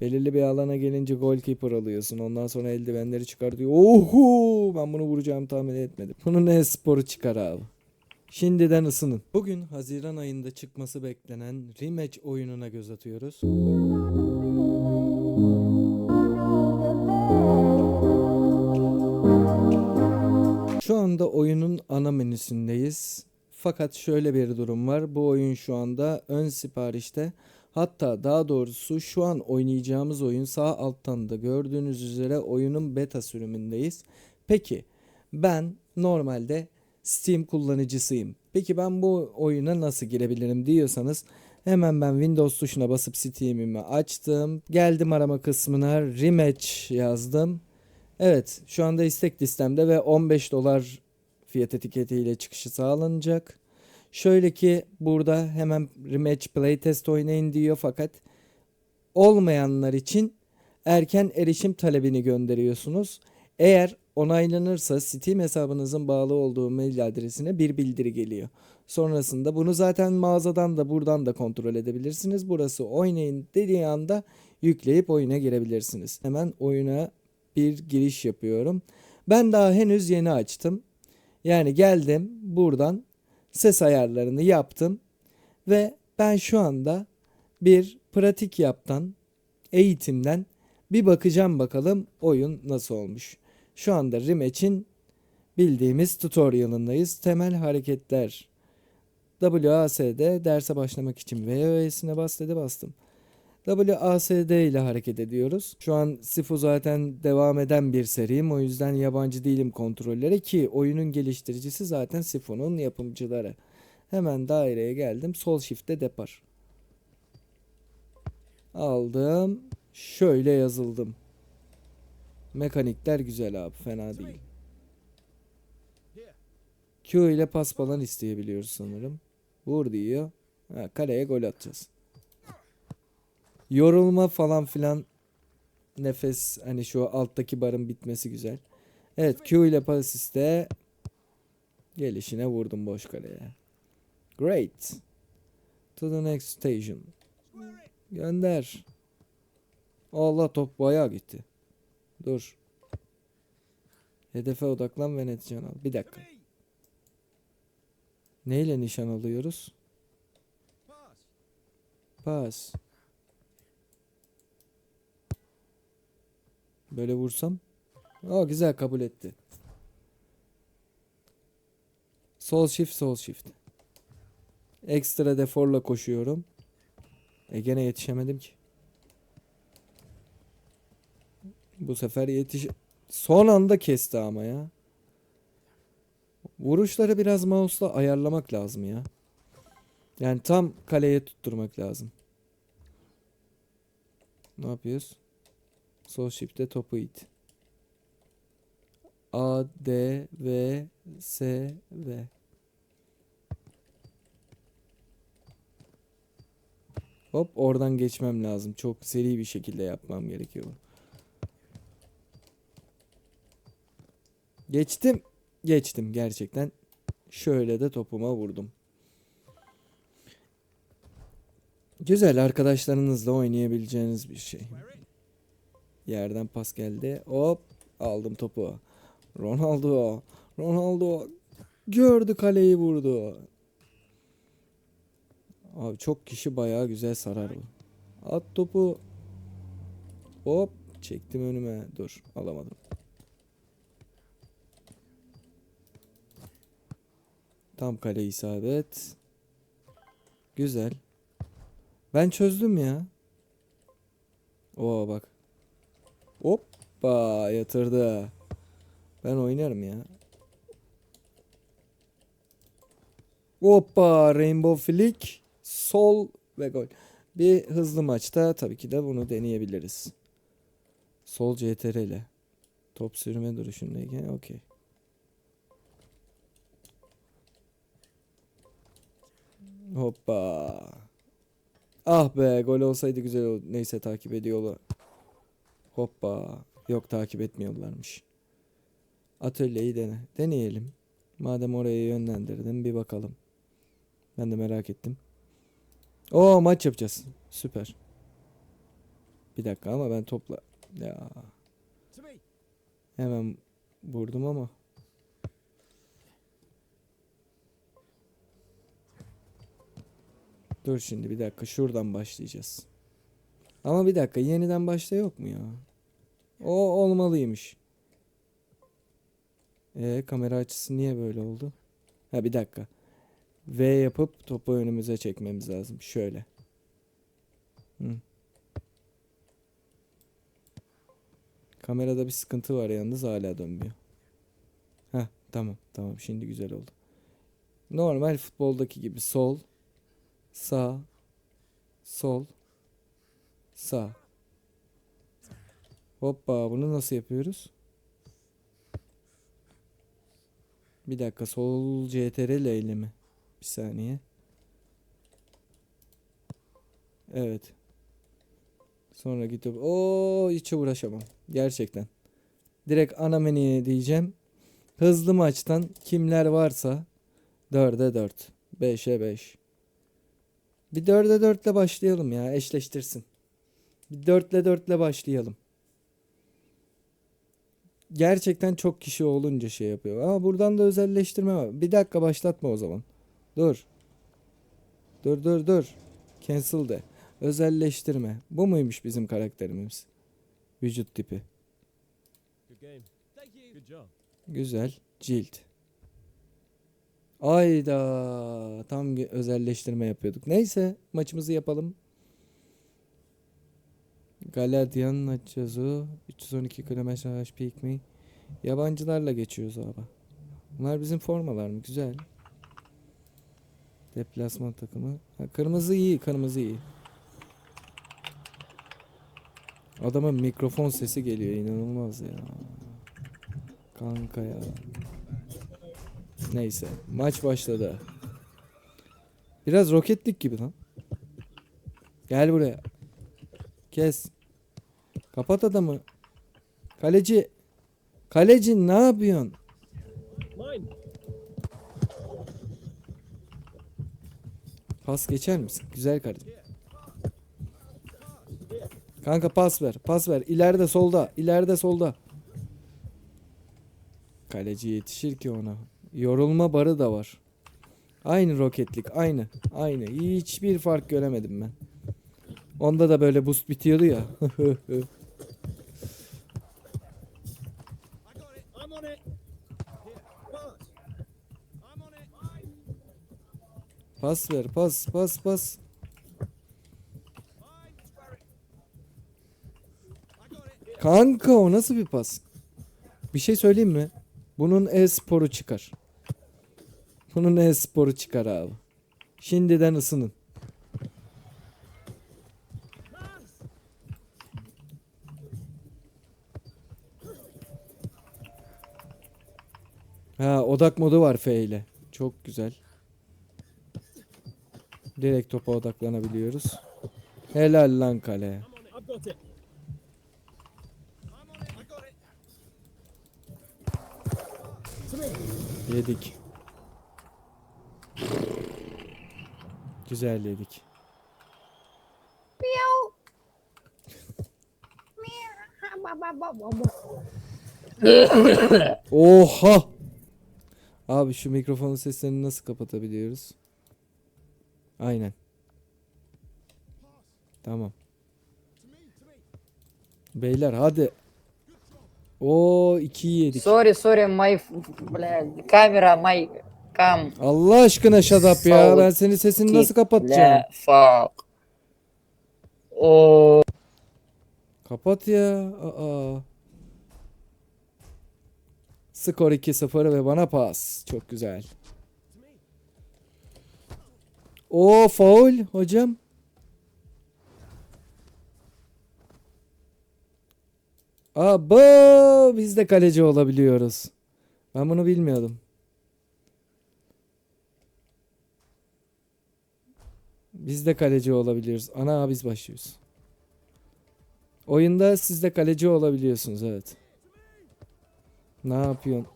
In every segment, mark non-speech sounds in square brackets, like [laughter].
Belirli bir alana gelince goalkeeper alıyorsun. Ondan sonra eldivenleri çıkar diyor. Oho! Ben bunu vuracağımı tahmin etmedim. Bunun ne sporu çıkar abi. Şimdiden ısının. Bugün Haziran ayında çıkması beklenen rematch oyununa göz atıyoruz. Şu anda oyunun ana menüsündeyiz. Fakat şöyle bir durum var. Bu oyun şu anda ön siparişte. Hatta daha doğrusu şu an oynayacağımız oyun sağ alttan da gördüğünüz üzere oyunun beta sürümündeyiz. Peki ben normalde Steam kullanıcısıyım. Peki ben bu oyuna nasıl girebilirim diyorsanız hemen ben Windows tuşuna basıp Steam'imi açtım. Geldim arama kısmına rematch yazdım. Evet şu anda istek listemde ve 15 dolar fiyat etiketiyle çıkışı sağlanacak. Şöyle ki burada hemen rematch playtest oynayın diyor fakat olmayanlar için erken erişim talebini gönderiyorsunuz. Eğer onaylanırsa Steam hesabınızın bağlı olduğu mail adresine bir bildiri geliyor. Sonrasında bunu zaten mağazadan da buradan da kontrol edebilirsiniz. Burası oynayın dediği anda yükleyip oyuna girebilirsiniz. Hemen oyuna bir giriş yapıyorum. Ben daha henüz yeni açtım. Yani geldim buradan ses ayarlarını yaptım ve ben şu anda bir pratik yaptan eğitimden bir bakacağım bakalım oyun nasıl olmuş. Şu anda rematch'in bildiğimiz tutorialındayız. Temel hareketler. WASD derse başlamak için VOS'ine bas dedi bastım. WASD ile hareket ediyoruz. Şu an Sifu zaten devam eden bir seriyim. O yüzden yabancı değilim kontrollere ki oyunun geliştiricisi zaten Sifu'nun yapımcıları. Hemen daireye geldim. Sol shift'te depar. Aldım. Şöyle yazıldım. Mekanikler güzel abi. Fena değil. Q ile pas falan isteyebiliyoruz sanırım. Vur diyor. Ha, kaleye gol atacağız. Yorulma falan filan nefes hani şu alttaki barın bitmesi güzel. Evet Q ile pas iste. Gelişine vurdum boş kaleye. Great. To the next station. Gönder. Allah top bayağı gitti. Dur. Hedefe odaklan ve netican al. Bir dakika. Neyle nişan alıyoruz? Pas. Böyle vursam. Aa güzel kabul etti. Sol shift sol shift. Ekstra deforla koşuyorum. E gene yetişemedim ki. Bu sefer yetiş... Son anda kesti ama ya. Vuruşları biraz mouse'la ayarlamak lazım ya. Yani tam kaleye tutturmak lazım. Ne yapıyoruz? Sol shift'te topu it. A, D, V, S, V. Hop oradan geçmem lazım. Çok seri bir şekilde yapmam gerekiyor. Geçtim. Geçtim gerçekten. Şöyle de topuma vurdum. Güzel arkadaşlarınızla oynayabileceğiniz bir şey. Yerden pas geldi. Hop aldım topu. Ronaldo. Ronaldo gördü kaleyi vurdu. Abi çok kişi bayağı güzel sarar bu. At topu. Hop çektim önüme. Dur alamadım. Tam kale isabet. Güzel. Ben çözdüm ya. Oo bak. Hoppa yatırdı. Ben oynarım ya. Hoppa Rainbow Flick. Sol ve gol. Bir hızlı maçta tabii ki de bunu deneyebiliriz. Sol CTR ile. Top sürme duruşundayken okey. Hoppa. Ah be gol olsaydı güzel oldu. Neyse takip ediyorlar. Hoppa. Yok takip etmiyorlarmış. Atölyeyi dene. Deneyelim. Madem oraya yönlendirdim bir bakalım. Ben de merak ettim. Oo maç yapacağız. Süper. Bir dakika ama ben topla... Ya hemen vurdum ama. Dur şimdi bir dakika şuradan başlayacağız. Ama bir dakika yeniden başla yok mu ya? O olmalıymış. E kamera açısı niye böyle oldu? Ha bir dakika. V yapıp topu önümüze çekmemiz lazım. Şöyle. Hı. Kamerada bir sıkıntı var yalnız hala dönmüyor. Heh tamam tamam şimdi güzel oldu. Normal futboldaki gibi sol, sağ, sol, sağ. Hoppa bunu nasıl yapıyoruz? Bir dakika sol CTRL ile mi? Bir saniye. Evet. Sonra gidip o hiç uğraşamam. Gerçekten. Direkt ana menüye diyeceğim. Hızlı maçtan kimler varsa 4'e 4, 5'e 5. Bir 4'e 4 ile başlayalım ya eşleştirsin. Bir 4 ile 4 ile başlayalım. Gerçekten çok kişi olunca şey yapıyor. Ama buradan da özelleştirme var. Bir dakika başlatma o zaman. Dur. Dur dur dur. Cancel de. Özelleştirme. Bu muymuş bizim karakterimiz? Vücut tipi. Güzel. Cilt. Ayda tam özelleştirme yapıyorduk. Neyse maçımızı yapalım. Galadian Nachozu 312 kilometre peak mi? Yabancılarla geçiyoruz abi. Bunlar bizim formalar mı? Güzel. Deplasman takımı. Ha, kırmızı iyi, kırmızı iyi. Adamın mikrofon sesi geliyor inanılmaz ya. Kanka ya. Neyse maç başladı. Biraz roketlik gibi lan. Gel buraya. Kes. Kapat adamı. Kaleci. Kaleci ne yapıyorsun? Pas geçer misin? Güzel kardeşim. Kanka pas ver. Pas ver. İleride solda. İleride solda. Kaleci yetişir ki ona. Yorulma barı da var. Aynı roketlik. Aynı. Aynı. Hiçbir fark göremedim ben. Onda da böyle boost bitiyordu ya. Pas ver. Pas. Pas. Pas. Kanka o nasıl bir pas? Bir şey söyleyeyim mi? Bunun e-sporu çıkar. Bunun e-sporu çıkar abi. Şimdiden ısının. Odak modu var F ile. Çok güzel. Direkt topa odaklanabiliyoruz. Helal lan kale. Yedik. Güzel yedik. Oha! Abi şu mikrofonun seslerini nasıl kapatabiliyoruz? Aynen. Tamam. Beyler hadi. O ikiyi yedik. Sorry, sorry, my f- блядь, камера, my cam. Allah aşkına shut up ya. Sağ ol. Ben senin sesini nasıl kapatacağım? La fuck. Oh, Kapat ya. Aa. Skor 2-0 ve bana pas. Çok güzel. O faul hocam. Abo biz de kaleci olabiliyoruz. Ben bunu bilmiyordum. Biz de kaleci olabiliyoruz. Ana biz başlıyoruz. Oyunda siz de kaleci olabiliyorsunuz evet. Ne yapıyorsun?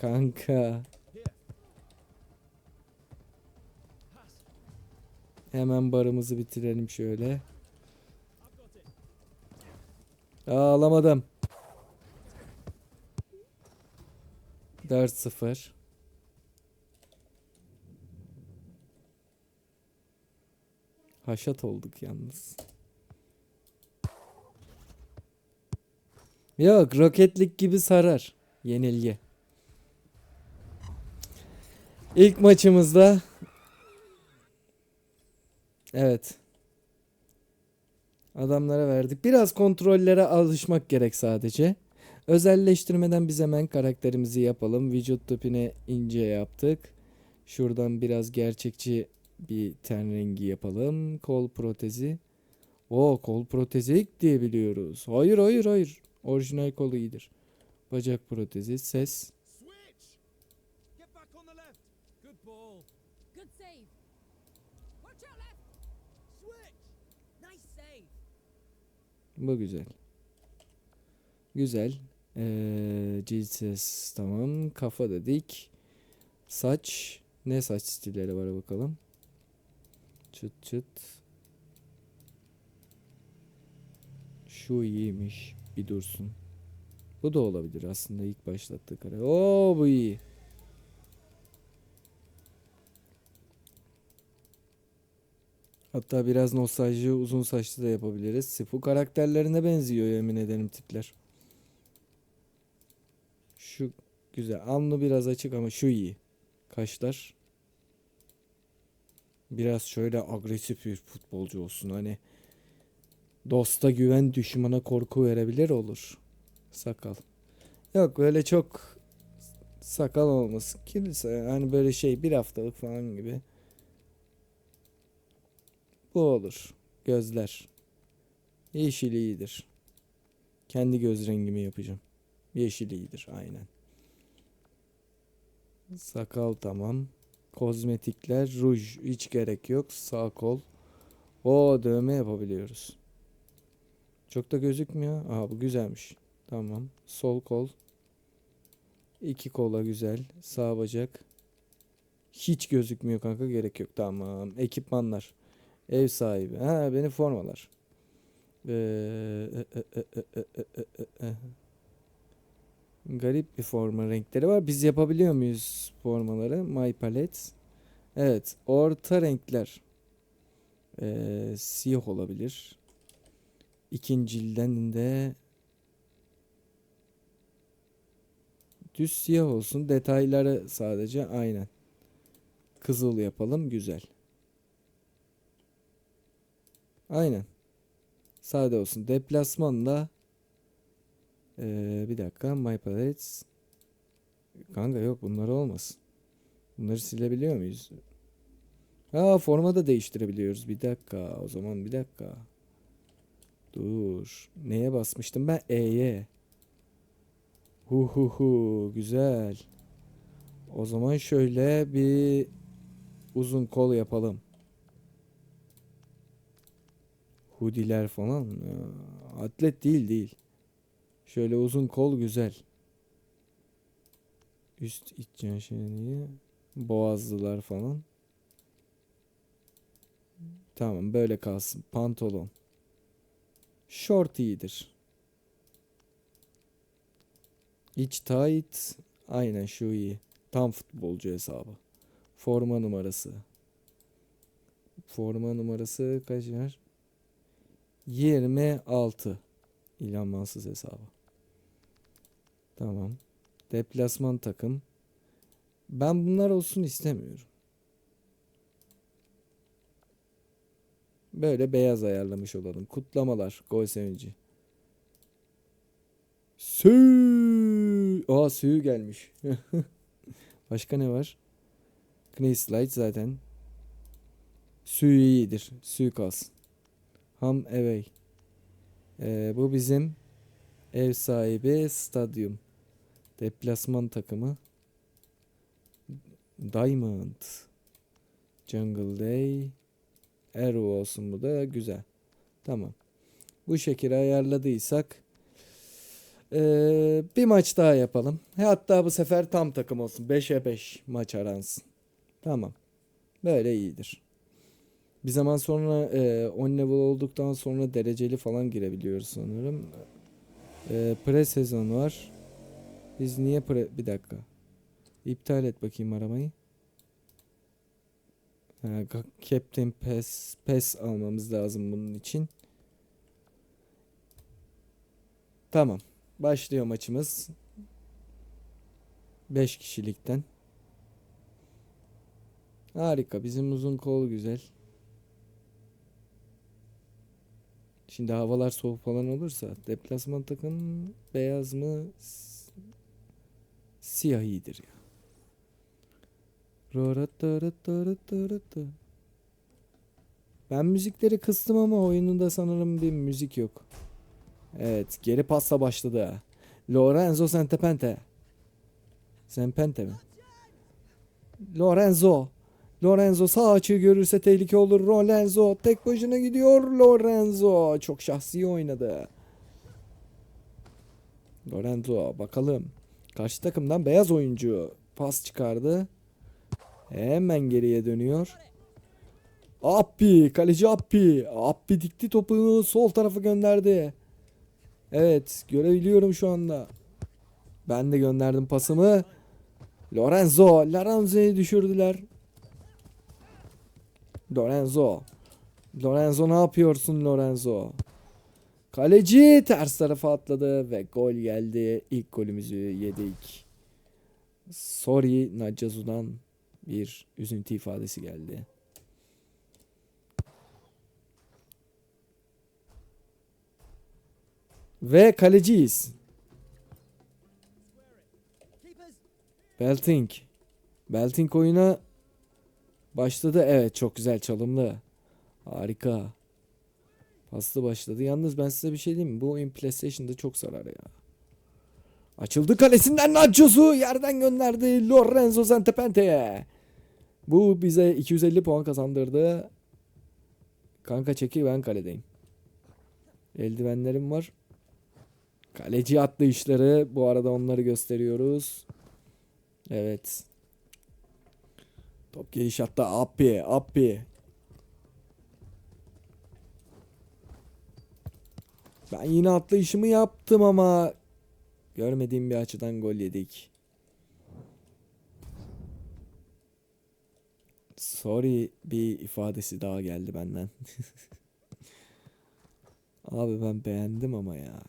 Kanka. Hemen barımızı bitirelim şöyle. Ağlamadım. 4-0. Haşat olduk yalnız. Yok roketlik gibi sarar. Yenilgi. İlk maçımızda Evet. Adamlara verdik. Biraz kontrollere alışmak gerek sadece. Özelleştirmeden biz hemen karakterimizi yapalım. Vücut tipine ince yaptık. Şuradan biraz gerçekçi bir ten rengi yapalım. Kol protezi. O kol protezi ilk diye biliyoruz. Hayır hayır hayır. Orijinal kolu iyidir. Bacak protezi. Ses. Bu güzel. Güzel. Ee, cilt ses tamam. Kafa dedik. Saç. Ne saç stilleri var bakalım. Çıt çıt. Şu iyiymiş. Bir dursun. Bu da olabilir aslında ilk başlattığı kare. Oo bu iyi. Hatta biraz nostalji uzun saçlı da yapabiliriz. Sifu karakterlerine benziyor yemin ederim tipler. Şu güzel. Alnı biraz açık ama şu iyi. Kaşlar. Biraz şöyle agresif bir futbolcu olsun. Hani dosta güven düşmana korku verebilir olur. Sakal. Yok böyle çok sakal olmasın. Kimse yani böyle şey bir haftalık falan gibi. Bu olur. Gözler. Yeşil iyidir. Kendi göz rengimi yapacağım. Yeşil iyidir aynen. Sakal tamam. Kozmetikler, ruj hiç gerek yok. Sağ kol. O dövme yapabiliyoruz. Çok da gözükmüyor. Aha bu güzelmiş. Tamam. Sol kol. İki kola güzel. Sağ bacak. Hiç gözükmüyor kanka gerek yok. Tamam. Ekipmanlar. Ev sahibi. Ha beni formalar. Garip bir forma renkleri var. Biz yapabiliyor muyuz formaları? My palette. Evet. Orta renkler. Ee, siyah olabilir. İkincilden de düz siyah olsun. Detayları sadece aynen. Kızıl yapalım. Güzel. Aynen. Sade olsun. Deplasmanla ee, bir dakika. My palettes. Kanka yok bunlar olmasın. Bunları silebiliyor muyuz? Aa forma da değiştirebiliyoruz. Bir dakika. O zaman bir dakika. Dur. Neye basmıştım ben? E'ye. Hu hu hu. Güzel. O zaman şöyle bir uzun kol yapalım. Hudiler falan. Atlet değil değil. Şöyle uzun kol güzel. Üst iç çenişeli. Boğazlılar falan. Tamam böyle kalsın. Pantolon. Short iyidir. İç tight. Aynen şu iyi. Tam futbolcu hesabı. Forma numarası. Forma numarası kaç var? 26. İlanmansız hesabı. Tamam. Deplasman takım. Ben bunlar olsun istemiyorum. Böyle beyaz ayarlamış olalım. Kutlamalar. Gol sevinci. Sü. Aa sü gelmiş. [laughs] Başka ne var? Kneeslide zaten. Sü iyidir. Sü kalsın. Ham away. Ee, bu bizim ev sahibi stadyum. Deplasman takımı. Diamond. Jungle Day. Arrow olsun bu da güzel. Tamam. Bu şekilde ayarladıysak ee, bir maç daha yapalım. Hatta bu sefer tam takım olsun. 5'e 5 maç aransın. Tamam. Böyle iyidir. Bir zaman sonra e, 10 level olduktan sonra dereceli falan girebiliyoruz sanırım. Ee, pre sezon var. Biz niye pre... Bir dakika. İptal et bakayım aramayı. Ha, Captain Pass, Pass almamız lazım bunun için. Tamam. Başlıyor maçımız. 5 kişilikten. Harika. Bizim uzun kol güzel. Şimdi havalar soğuk falan olursa deplasman takım beyaz mı siyah iyidir ya. Ben müzikleri kıstım ama oyununda sanırım bir müzik yok. Evet, geri pasla başladı. Lorenzo Santepente. Sempente mi? Lorenzo. Lorenzo sağ açığı görürse tehlike olur. Lorenzo tek başına gidiyor. Lorenzo çok şahsi oynadı. Lorenzo bakalım. Karşı takımdan beyaz oyuncu pas çıkardı. Hemen geriye dönüyor. Appi, kaleci Appi. Appi dikti topunu sol tarafa gönderdi. Evet, görebiliyorum şu anda. Ben de gönderdim pasımı. Lorenzo, Lorenzo'yu düşürdüler. Lorenzo. Lorenzo ne yapıyorsun Lorenzo? Kaleci ters tarafa atladı ve gol geldi. İlk golümüzü yedik. Sorry Nacazu'dan bir üzüntü ifadesi geldi. Ve kaleciyiz. Belting. Belting oyuna başladı. Evet çok güzel çalımlı. Harika. Paslı başladı. Yalnız ben size bir şey diyeyim mi? Bu oyun PlayStation'da çok sarar ya. Açıldı kalesinden Nachos'u yerden gönderdi Lorenzo Santapente'ye. Bu bize 250 puan kazandırdı. Kanka çeki ben kaledeyim. Eldivenlerim var. Kaleci işleri. Bu arada onları gösteriyoruz. Evet. Top geliş hatta Appi, Appi. Ben yine atlayışımı yaptım ama görmediğim bir açıdan gol yedik. Sorry bir ifadesi daha geldi benden. [laughs] Abi ben beğendim ama ya.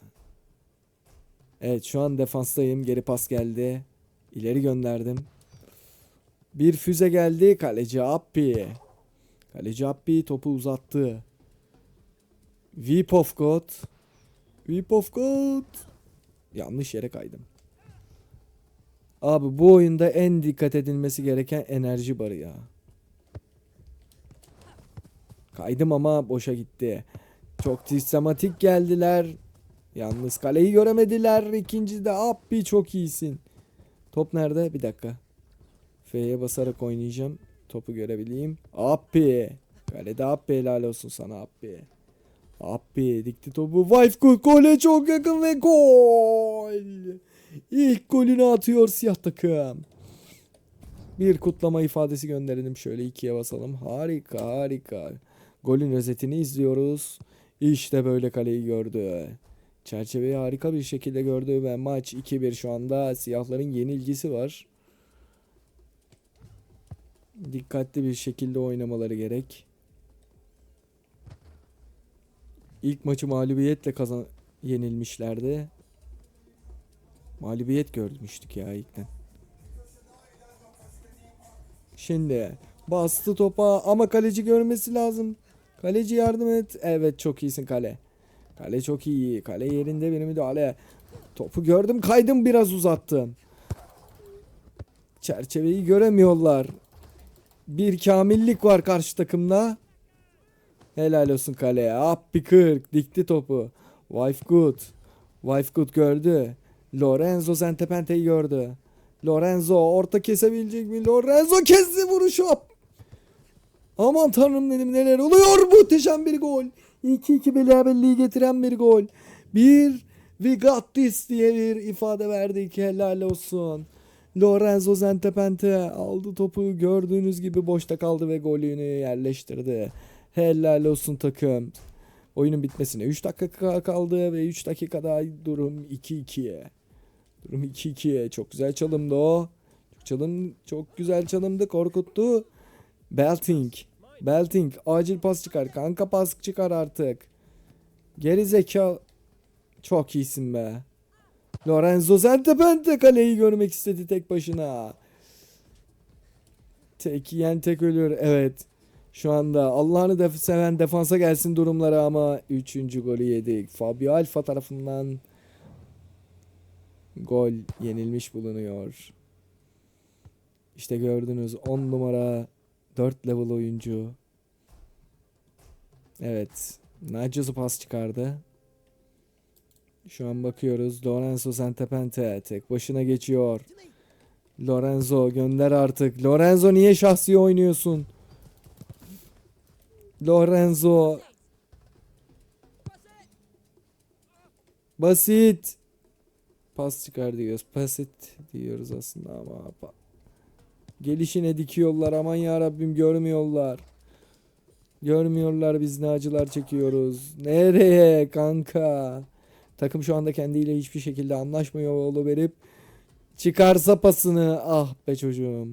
Evet şu an defanstayım. Geri pas geldi. İleri gönderdim. Bir füze geldi. Kaleci Appi. Kaleci Appi topu uzattı. Vip of God. Vip of God. Yanlış yere kaydım. Abi bu oyunda en dikkat edilmesi gereken enerji barı ya. Kaydım ama boşa gitti. Çok sistematik geldiler. Yalnız kaleyi göremediler. İkinci de Appi çok iyisin. Top nerede? Bir dakika. F'ye basarak oynayacağım. Topu görebileyim. Appi. Kalede Appi helal olsun sana Appi. Appi dikti topu. Vifecourt gole çok yakın ve gol. İlk golünü atıyor siyah takım. Bir kutlama ifadesi gönderelim. Şöyle ikiye basalım. Harika harika. Golün özetini izliyoruz. İşte böyle kaleyi gördü. Çerçeveyi harika bir şekilde gördü ve maç 2-1 şu anda. Siyahların yenilgisi var. Dikkatli bir şekilde oynamaları gerek. İlk maçı mağlubiyetle kazan yenilmişlerdi. Mağlubiyet görmüştük ya ilkten. Şimdi bastı topa ama kaleci görmesi lazım. Kaleci yardım et. Evet çok iyisin kale. Kale çok iyi. Kale yerinde bir müdahale. Topu gördüm kaydım biraz uzattım. Çerçeveyi göremiyorlar. Bir kamillik var karşı takımda. Helal olsun kaleye. Appi 40 dikti topu. Wife good. Wife good gördü. Lorenzo Santepente'yi gördü. Lorenzo orta kesebilecek mi? Lorenzo kesti vuruşu. Aman tanrım dedim neler oluyor. Muhteşem bir gol. 2-2 beraberliği getiren bir gol. Bir we got this diye bir ifade verdik. Helal olsun. Lorenzo Zentepente aldı topu gördüğünüz gibi boşta kaldı ve golünü yerleştirdi. Helal olsun takım. Oyunun bitmesine 3 dakika kaldı ve 3 dakikada durum 2-2'ye. Durum 2-2'ye. Çok güzel çalımdı o. Çok çalım çok güzel çalımdı. Korkuttu. Belting. Belting acil pas çıkar. Kanka pas çıkar artık. Geri zeka. Çok iyisin be. Lorenzo Zentepente kaleyi görmek istedi tek başına. Tek yiyen tek ölür. Evet. Şu anda Allah'ını def seven defansa gelsin durumları ama 3. golü yedik. Fabio Alfa tarafından gol yenilmiş bulunuyor. İşte gördünüz 10 numara 4 level oyuncu. Evet. Nacios'u pas çıkardı. Şu an bakıyoruz. Lorenzo Santepente tek başına geçiyor. Lorenzo gönder artık. Lorenzo niye şahsi oynuyorsun? Lorenzo basit. Pas çıkar diyoruz. Basit diyoruz aslında ama gelişine dikiyorlar. Aman ya Rabbim görmüyorlar. Görmüyorlar biz ne acılar çekiyoruz. Nereye kanka? Takım şu anda kendiyle hiçbir şekilde anlaşmıyor oğlu verip çıkarsa pasını ah be çocuğum.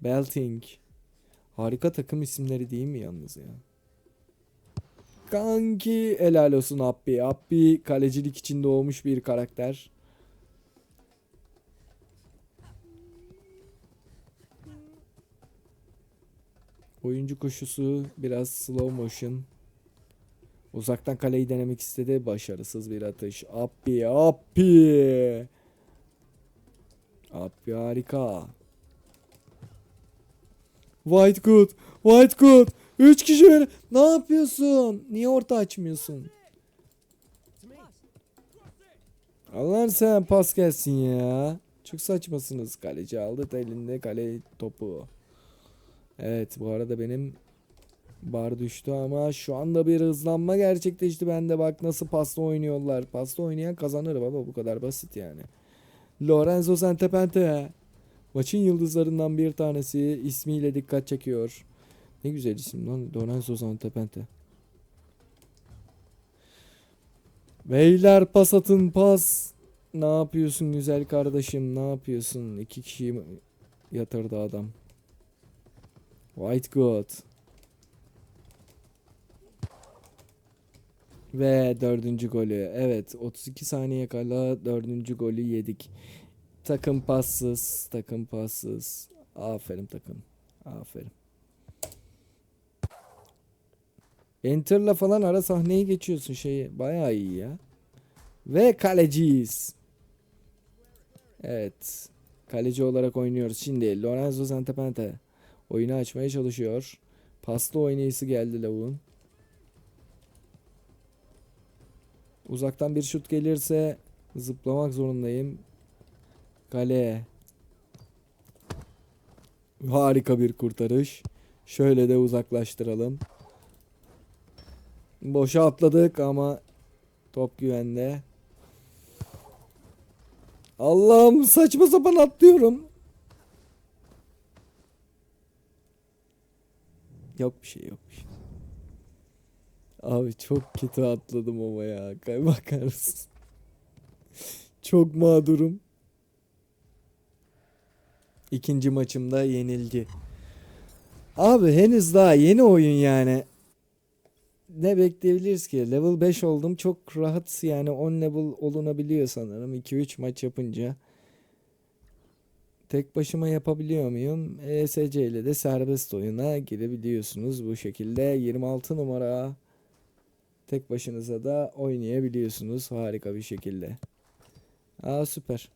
Belting. Harika takım isimleri değil mi yalnız ya? Kanki helal olsun Abbi. Abbi kalecilik için doğmuş bir karakter. Oyuncu koşusu biraz slow motion. Uzaktan kaleyi denemek istedi. Başarısız bir atış. Abbi, Abbi. Abbi harika. White good. White good. 3 kişi öyle. Ne yapıyorsun? Niye orta açmıyorsun? Allah'ın sen pas gelsin ya. Çok saçmasınız. Kaleci aldı elinde kale topu. Evet bu arada benim bar düştü ama şu anda bir hızlanma gerçekleşti. Ben de bak nasıl pasla oynuyorlar. Pasla oynayan kazanır baba bu kadar basit yani. Lorenzo Santepente. Maçın yıldızlarından bir tanesi ismiyle dikkat çekiyor. Ne güzel isim lan Lorenzo Santepente. Beyler pas atın pas. Ne yapıyorsun güzel kardeşim ne yapıyorsun? İki kişiyi yatırdı adam. White God. Ve dördüncü golü. Evet 32 saniye kala dördüncü golü yedik. Takım passız. Takım passız. Aferin takım. Aferin. Enter'la falan ara sahneyi geçiyorsun şeyi. Bayağı iyi ya. Ve kaleciyiz. Evet. Kaleci olarak oynuyoruz. Şimdi Lorenzo Santepente oyunu açmaya çalışıyor. Paslı oynayısı geldi lavuğun. Uzaktan bir şut gelirse zıplamak zorundayım. Kale. Harika bir kurtarış. Şöyle de uzaklaştıralım. Boşa atladık ama top güvende. Allah'ım saçma sapan atlıyorum. Yok bir şey yok bir şey. Abi çok kötü atladım ama ya. [laughs] Bakar? Çok mağdurum. İkinci maçımda yenilgi. Abi henüz daha yeni oyun yani. Ne bekleyebiliriz ki? Level 5 oldum. Çok rahat yani 10 level olunabiliyor sanırım. 2-3 maç yapınca. Tek başıma yapabiliyor muyum? ESC ile de serbest oyuna girebiliyorsunuz bu şekilde. 26 numara tek başınıza da oynayabiliyorsunuz harika bir şekilde. Aa süper.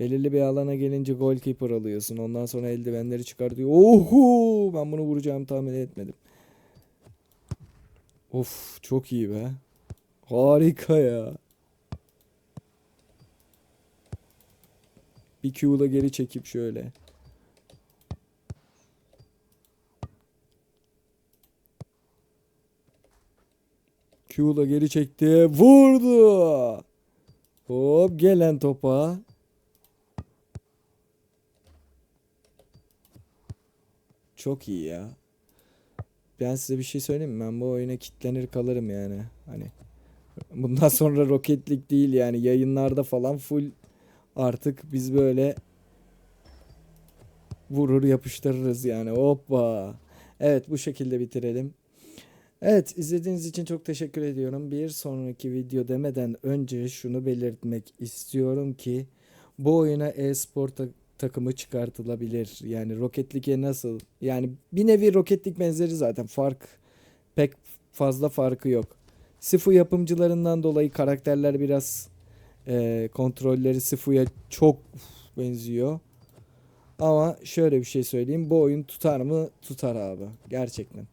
Belirli bir alana gelince goalkeeper alıyorsun. Ondan sonra eldivenleri çıkartıyor. Oho! Ben bunu vuracağımı tahmin etmedim. Of çok iyi be. Harika ya. Bir Q'la geri çekip şöyle. Q'la geri çekti. Vurdu. Hop gelen topa. Çok iyi ya. Ben size bir şey söyleyeyim mi? Ben bu oyuna kitlenir kalırım yani. Hani bundan [laughs] sonra Rocket League değil yani yayınlarda falan full artık biz böyle vurur yapıştırırız yani. Hoppa. Evet bu şekilde bitirelim. Evet izlediğiniz için çok teşekkür ediyorum. Bir sonraki video demeden önce şunu belirtmek istiyorum ki bu oyuna e-spor ta- takımı çıkartılabilir. Yani Rocket League'e nasıl? Yani bir nevi Rocket League benzeri zaten. Fark pek fazla farkı yok. Sifu yapımcılarından dolayı karakterler biraz e, kontrolleri Sifu'ya çok benziyor. Ama şöyle bir şey söyleyeyim. Bu oyun tutar mı? Tutar abi. Gerçekten.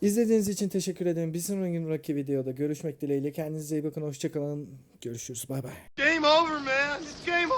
İzlediğiniz için teşekkür ederim. Bir sonraki videoda görüşmek dileğiyle. Kendinize iyi bakın. Hoşçakalın. Görüşürüz. Bay bay. Game over, man. It's game